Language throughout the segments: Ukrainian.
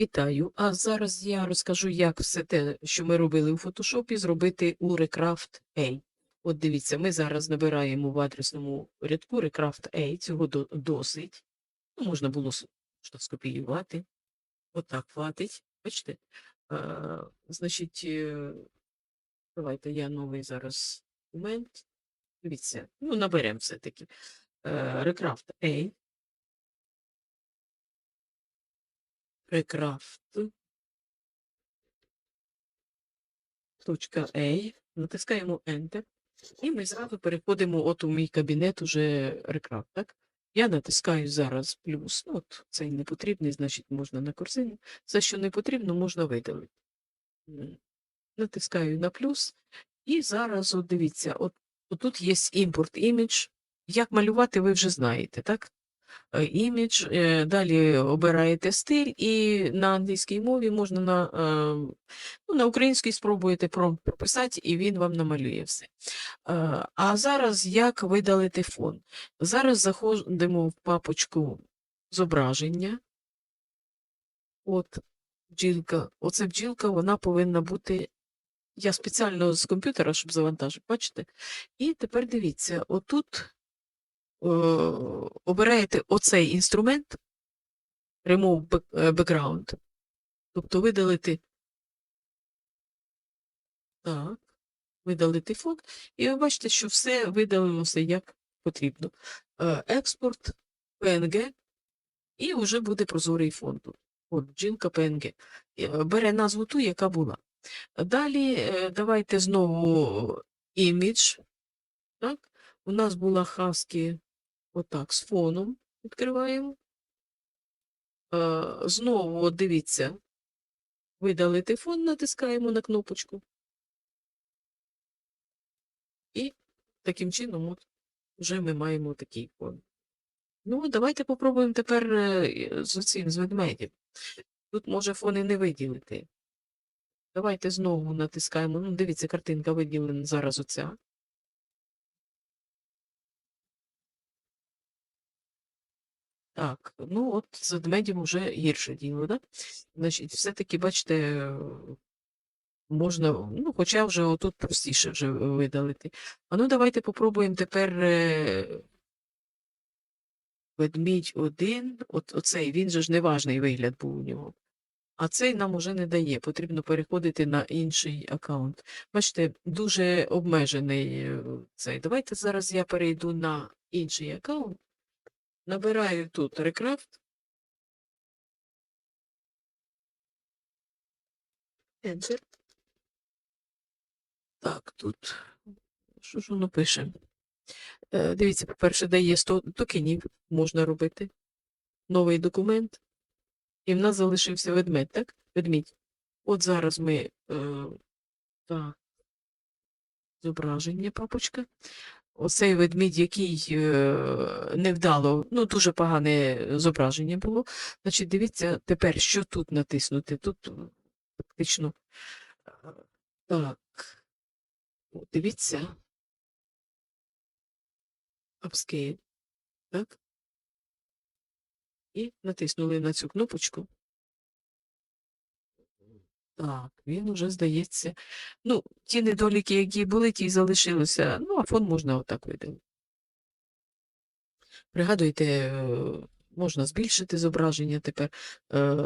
Вітаю! А зараз я розкажу, як все те, що ми робили у фотошопі, зробити у Recraft A. От дивіться, ми зараз набираємо в адресному рядку Recraft A, цього досить. Ну, можна було скопіювати. Отак хватить. Бачите? Е, значить, е, давайте я новий зараз документ. Дивіться, ну наберемо все-таки. Е, Recraft A. Recraft. Точка A. Натискаємо Enter. І ми зразу переходимо от у мій кабінет уже Recraft, так? Я натискаю зараз плюс. Ну, от цей не потрібний, значить можна на корзину. Все, що не потрібно, можна видалити. Натискаю на плюс. І зараз, от дивіться, от, тут є імпорт імідж. Як малювати, ви вже знаєте, так? Імідж, е, далі обираєте стиль, і на англійській мові можна на, ну, на українській спробуєте прописати, і він вам намалює все. Е, А зараз як видалити фон? Зараз заходимо в папочку зображення. От бджілка. Оце бджілка, вона повинна бути. Я спеціально з комп'ютера, щоб завантажити, бачите? І тепер дивіться, отут обираєте оцей інструмент Remove е, Background. Тобто видалити. Так, видалити фон. І ви бачите, що все видалилося як потрібно. Е, Експорт PNG, і вже буде прозорий фон. От, бджілка PNG. Е, Бере назву ту, яка була. Далі е, давайте знову імідж. Так? У нас була хаски отак з фоном. Відкриваємо. Е, Знову дивіться. Видалити фон, натискаємо на кнопочку. І таким чином от вже ми маємо такий фон. Ну, давайте попробуємо тепер е, з цим, з ведмедем. Тут може фони не виділити. Давайте знову натискаємо. Ну, дивіться, картинка виділена зараз оця. Так, ну от з ведмедем вже гірше діло, да? Значить, все-таки, бачите, можна, ну, хоча вже отут простіше вже видалити. А ну давайте попробуємо тепер е, ведмідь один, от оцей, він же ж неважний вигляд був у нього. А цей нам уже не дає, потрібно переходити на інший аккаунт. Бачите, дуже обмежений е, цей. Давайте зараз я перейду на інший аккаунт. Набираю тут Recraft. Enter. Так, тут. Що ж воно пише? Е, Дивіться, по-перше, дає 100 токенів, можна робити. Новий документ. І в нас залишився ведмедь, так? Ведмідь. От зараз ми. Е, так. Зображення, папочка. Оцей ведмідь, який е, невдало, ну дуже погане зображення було. Значить, дивіться тепер, що тут натиснути. Тут фактично. е, Так. Дивіться. Upscale. Так. І натиснули на цю кнопочку. Так, він уже здається. Ну, ті недоліки, які були, ті й залишилися. Ну, а фон можна отак видалити. Пригадуйте, е, можна збільшити зображення тепер. Е,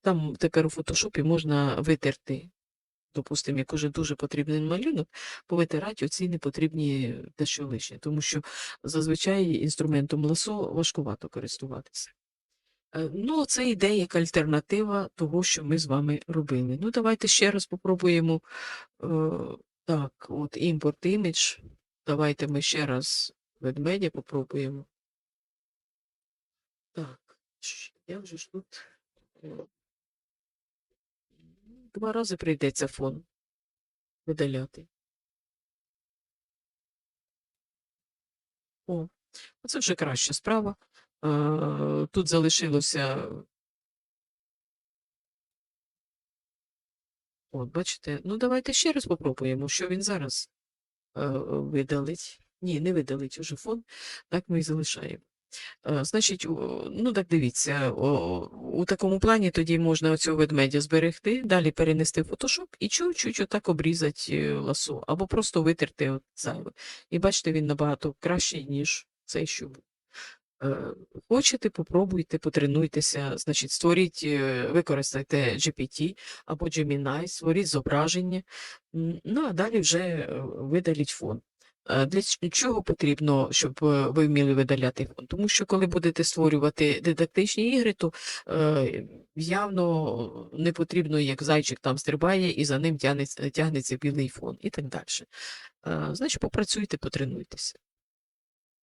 Там тепер у фотошопі можна витерти, допустимо, як уже дуже потрібний малюнок, повитирати оці непотрібні те, що лишнє, тому що зазвичай інструментом ласо важкувато користуватися. Е, Ну, це йде як альтернатива того, що ми з вами робили. Ну, давайте ще раз попробуємо. Е, так, от імпорт імідж. Давайте ми ще раз ведмедя попробуємо. Так, щ- як же ж тут? Два рази прийдеться фон видаляти. О, це вже краща справа. Е, Тут залишилося. От, бачите, ну давайте ще раз попробуємо, що він зараз е, видалить. Ні, не видалить уже фон. Так ми і залишаємо. Е, Значить, ну так дивіться, о, у такому плані тоді можна оцього ведмедя зберегти, далі перенести в Photoshop і чуть-чуть отак обрізати е, ласо, або просто витерти от зайве. І бачите, він набагато кращий, ніж цей, що був. Хочете, попробуйте, потренуйтеся, значить, створіть, е, використайте GPT або Gemini, створіть зображення, ну а далі вже е, видаліть фон. Е, Для чого потрібно, щоб ви вміли видаляти фон? Тому що коли будете створювати дидактичні ігри, то е, явно не потрібно, як зайчик там стрибає і за ним тягнеться, тягнеться білий фон і так далі. Е, Значить, попрацюйте, потренуйтеся.